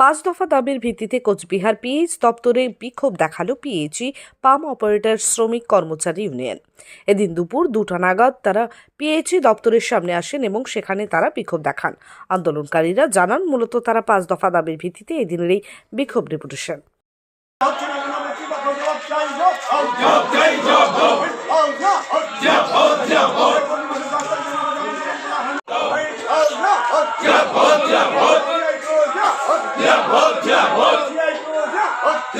পাঁচ দফা দাবির ভিত্তিতে কোচবিহার পিএইচ দপ্তরে বিক্ষোভ দেখাল পিএইচই পাম অপারেটর শ্রমিক কর্মচারী ইউনিয়ন এদিন দুপুর দুটা নাগাদ তারা পিএইচই দপ্তরের সামনে আসেন এবং সেখানে তারা বিক্ষোভ দেখান আন্দোলনকারীরা জানান মূলত তারা পাঁচ দফা দাবির ভিত্তিতে এই দিনের এই বিক্ষোভ ডেপুটেশন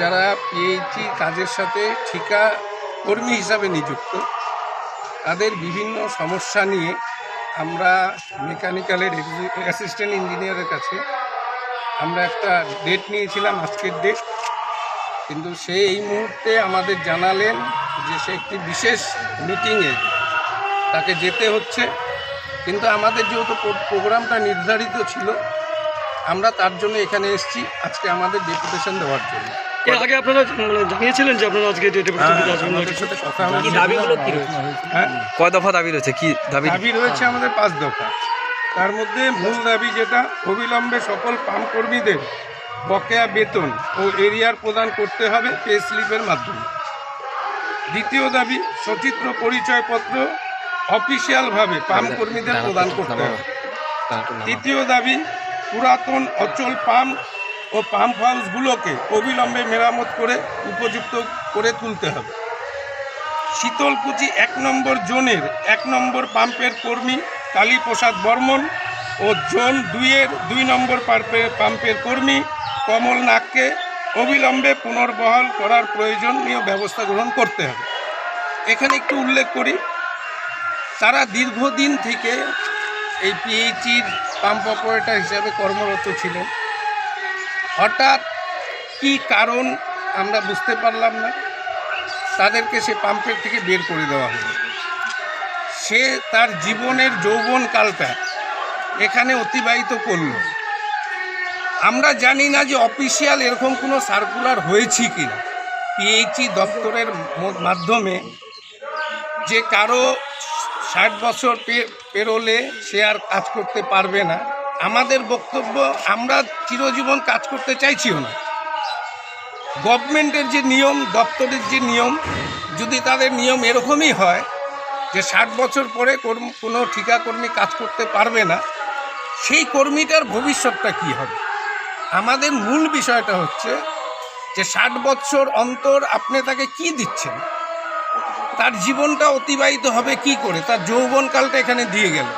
যারা পিএইচই কাজের সাথে ঠিকা কর্মী হিসাবে নিযুক্ত, তাদের বিভিন্ন সমস্যা নিয়ে আমরা মেকানিক্যালের অ্যাসিস্ট্যান্ট ইঞ্জিনিয়ারের কাছে আমরা একটা ডেট নিয়েছিলাম, আজকের ডেট কিন্তু সে এই মুহূর্তে আমাদের জানালেন যে সে একটি বিশেষ মিটিংয়ে তাকে যেতে হচ্ছে। কিন্তু আমাদের যেহেতু প্রোগ্রামটা নির্ধারিত ছিল, আমরা তার জন্য এখানে এসেছি। আজকে আমাদের ডেপুটেশন দেওয়ার জন্য। এর আগে আপনারা মানে জানিয়েছিলেন যে আপনারা আজকে ডেটে হ্যাঁ, কথা হয়েছে। হ্যাঁ? কয় দফা দাবি রয়েছে? কি দাবি? দাবি রয়েছে আমাদের পাঁচ দফা। তার মধ্যে মূল দাবি যেটা অবিলম্বে সকল পাম্প কর্মীদের বকেয়া বেতন ও এরিয়ার প্রদান করতে হবে পে স্লিপের মাধ্যমে। দ্বিতীয় দাবি সচিত্র পরিচয়পত্র অফিসিয়ালভাবে পাম কর্মীদের প্রদান করতে হবে। তৃতীয় দাবি পুরাতন অচল পাম্প ও পাম্প হাউসগুলোকে অবিলম্বে মেরামত করে উপযুক্ত করে তুলতে হবে। শীতলকুচি এক নম্বর জোনের এক নম্বর পাম্পের কর্মী কালীপ্রসাদ বর্মন ও জোন দুইয়ের দুই নম্বর পাম্পের পাম্পের কর্মী কমল নাগকে অবিলম্বে পুনর্বহাল করার প্রয়োজনীয় ব্যবস্থা গ্রহণ করতে হবে। এখানে একটু উল্লেখ করি, তারা দীর্ঘদিন থেকে এই পিএইচির পাম্প অপারেটর হিসাবে কর্মরত ছিলেন। হঠাৎ কি কারণ আমরা বুঝতে পারলাম না। তাদেরকে সে পাম্পের থেকে বের করে দেওয়া হলো। সে তার জীবনের যৌবন কালটা এখানে অতিবাহিত করল। আমরা জানি না যে অফিসিয়াল এরকম কোনো সার্কুলার হয়েছে কি না। পিএইচই দপ্তরের মাধ্যমে যে কারও ষাট বছর পেরোলে সে আর কাজ করতে পারবে না। আমাদের বক্তব্য, আমরা চিরজীবন কাজ করতে চাইছিও না। গভর্নমেন্টের যে নিয়ম, দপ্তরের যে নিয়ম, যদি তাদের নিয়ম এরকমই হয় যে ষাট বছর পরে কোনো ঠিকাকর্মী কাজ করতে পারবে না, সেই কর্মীটার ভবিষ্যৎটা কি হবে? আমাদের মূল বিষয়টা হচ্ছে যে ষাট বছর অন্তর আপনি তাকে কি দিচ্ছেন? তার জীবনটা অতিবাহিত হবে কি করে? তার যৌবনকালটা এখানে দিয়ে গেল।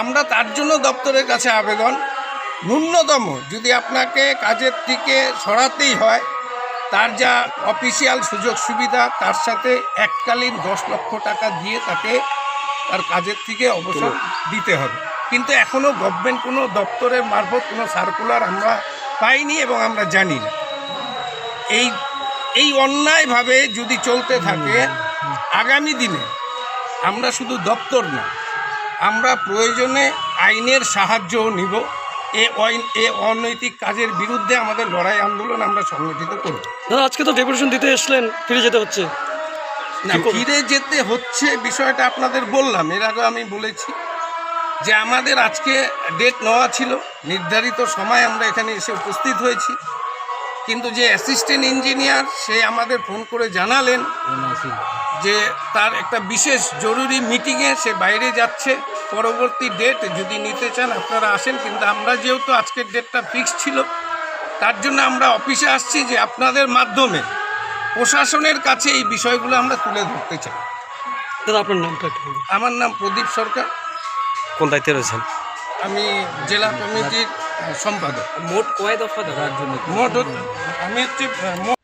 আমরা তার জন্য দপ্তরের কাছে আবেদন। ন্যূনতম যদি আপনাকে কাজের থেকে সরাতেই হয় তার যা অফিসিয়াল সুযোগ সুবিধা তার সাথে এককালীন দশ লক্ষ টাকা দিয়ে তাকে তার কাজের থেকে অবসর দিতে হবে। কিন্তু এখনও গভর্নমেন্ট কোনো দপ্তরের মারফত কোনো সার্কুলার আমরা পাইনি এবং আমরা জানি না। এই এই অন্যায়ভাবে যদি চলতে থাকে আগামী দিনে আমরা শুধু দপ্তর না আমরা প্রয়োজনে আইনের সাহায্যও নিব। এ এ অনৈতিক কাজের বিরুদ্ধে আমাদের লড়াই আন্দোলন আমরা সংগঠিত করব। দাদা আজকে তো ডেপুটেশন দিতে এসলেন ফিরে যেতে হচ্ছে। না ফিরে যেতে হচ্ছে বিষয়টা আপনাদের বললাম এর আগে আমি বলেছি যে আমাদের আজকে ডেট নেওয়া ছিল নির্ধারিত সময় আমরা এখানে এসে উপস্থিত হয়েছি। কিন্তু যে অ্যাসিস্ট্যান্ট ইঞ্জিনিয়ার সে আমাদের ফোন করে জানালেন যে তার একটা বিশেষ জরুরি মিটিংয়ে সে বাইরে যাচ্ছে। পরবর্তী ডেট যদি নিতে চান আপনারা আসেন। কিন্তু আমরা যেহেতু আজকের ডেটটা ফিক্স ছিল তার জন্য আমরা অফিসে আসছি যে আপনাদের মাধ্যমে প্রশাসনের কাছে এই বিষয়গুলো আমরা তুলে ধরতে চাই। দাদা আপনার নামটা আমার নাম প্রদীপ সরকার। কোন দায়িত্বে রয়েছেন? আমি জেলা কমিটির সম্পাদক। মোট কয় দফা মোট হচ্ছে- আমি হচ্ছে মোট